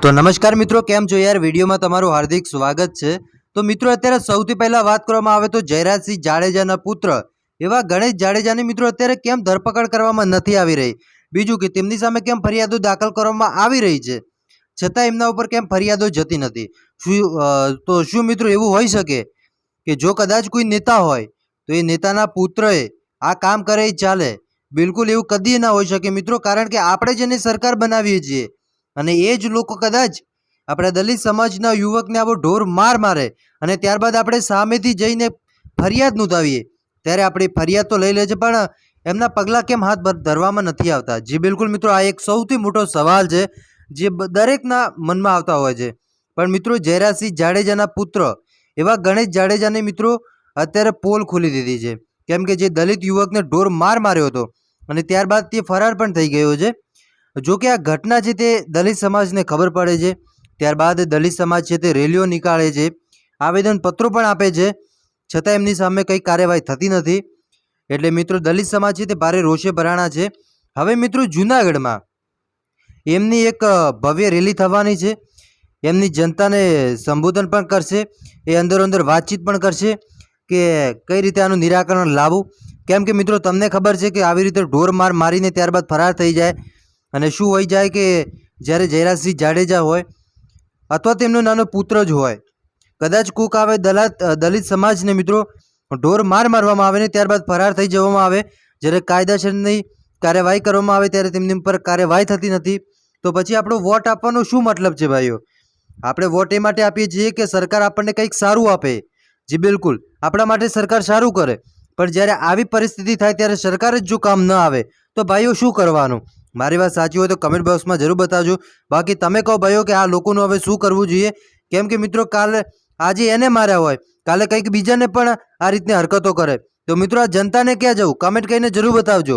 તો નમસ્કાર મિત્રો, કેમ છો યાર? વિડીયોમાં તમારું હાર્દિક સ્વાગત છે. તો મિત્રો, અત્યારે સૌથી પહેલા વાત કરવામાં આવે તો જયરાજસિંહ જાડેજાના પુત્ર. એવા ગણેશ જાડેજાની મિત્રો અત્યારે કેમ ધરપકડ કરવામાં નથી આવી રહી? બીજું કે તેમની સામે કેમ ફરિયાદો દાખલ કરવામાં આવી રહી છે? છતાં એમના ઉપર કેમ ફરિયાદો જતી નથી? શું તો શું મિત્રો એવું હોઈ શકે કે જો કદાચ કોઈ નેતા હોય, તો એ નેતાના પુત્રએ આ કામ કરે ચાલે? બિલકુલ એવું કદી ના હોઈ શકે મિત્રો, કારણ કે આપણે જેને સરકાર બનાવીએ છીએ અને એ જ લોકો કદાચ આપણા દલિત સમાજના યુવકને આવો ઢોર માર મારે અને ત્યારબાદ આપણે સામેથી જઈને ફરિયાદ નોંધાવીએ, ત્યારે આપણી ફરિયાદ તો લઈ લે છે પણ એમના પગલાં કેમ હાથ ધરવામાં નથી આવતા? જે, બિલકુલ મિત્રો, આ એક સૌથી મોટો સવાલ છે, જે દરેકના મનમાં આવતા હોય છે. પણ મિત્રો, જયરાજસિંહ જાડેજાના પુત્ર, એવા ગણેશ જાડેજાને મિત્રો, અત્યારે પોલ ખોલી દીધી છે. કેમ કે જે દલિત યુવકને ઢોર માર માર્યો હતો અને ત્યારબાદ તે ફરાર પણ થઈ ગયો છે. જો કે આ ઘટના છે તે દલિત સમાજને ખબર પડે છે. ત્યારબાદ દલિત સમાજ છે તે રેલીઓ નીકાળે છે. આવેદનપત્રો પણ આપે છે. છતાં એમની સામે કંઈ કાર્યવાહી થતી નથી. એટલે મિત્રો, દલિત સમાજ છે તે ભારે રોષે ભરાણા છે. હવે મિત્રો, જૂનાગઢમાં એમની એક ભવ્ય રેલી થવાની છે. એમની જનતાને સંબોધન પણ કરશે. એ અંદર અંદર વાતચીત પણ કરશે કે કઈ રીતે આનું નિરાકરણ લાવવું. કેમ કે મિત્રો, તમને ખબર છે કે આવી રીતે ઢોર માર મારીને ત્યારબાદ ફરાર થઈ જાય. અને શું હોઈ જાય કે જ્યારે જયરાજસિંહ જાડેજા હોય અથવા તેમનો નાનો પુત્ર જ હોય. કદાચ કોક આવે દલાત દલિત સમાજને મિત્રો ઢોર માર મારવામાં આવે ને ત્યારબાદ ફરાર થઈ જવામાં આવે. જ્યારે કાયદાસરની કાર્યવાહી કરવામાં આવે ત્યારે તેમની ઉપર કાર્યવાહી થતી નથી. તો પછી આપણો વોટ આપવાનો શું મતલબ છે ભાઈઓ? આપણે વોટ એ માટે આપીએ છીએ કે સરકાર આપણને કંઈક સારું આપે. જી બિલકુલ, આપણા માટે સરકાર સારું કરે. પણ જ્યારે આવી પરિસ્થિતિ થાય ત્યારે સરકાર જ જો કામ ન આવે, તો ભાઈઓ શું કરવાનું? મારી વાત સાચી હોય તો કમેન્ટ બોક્સમાં જરૂર બતાવજો. બાકી તમે કહો ભાઈઓ કે આ લોકોનું હવે શું કરવું જોઈએ? કેમ કે મિત્રો કાલે, આજે એને માર્યા હોય. કાલે કંઈક બીજાને પણ આ રીતની હરકતો કરે. તો મિત્રો આ જનતાને ક્યાં જવું? કમેન્ટ કરીને જરૂર બતાવજો.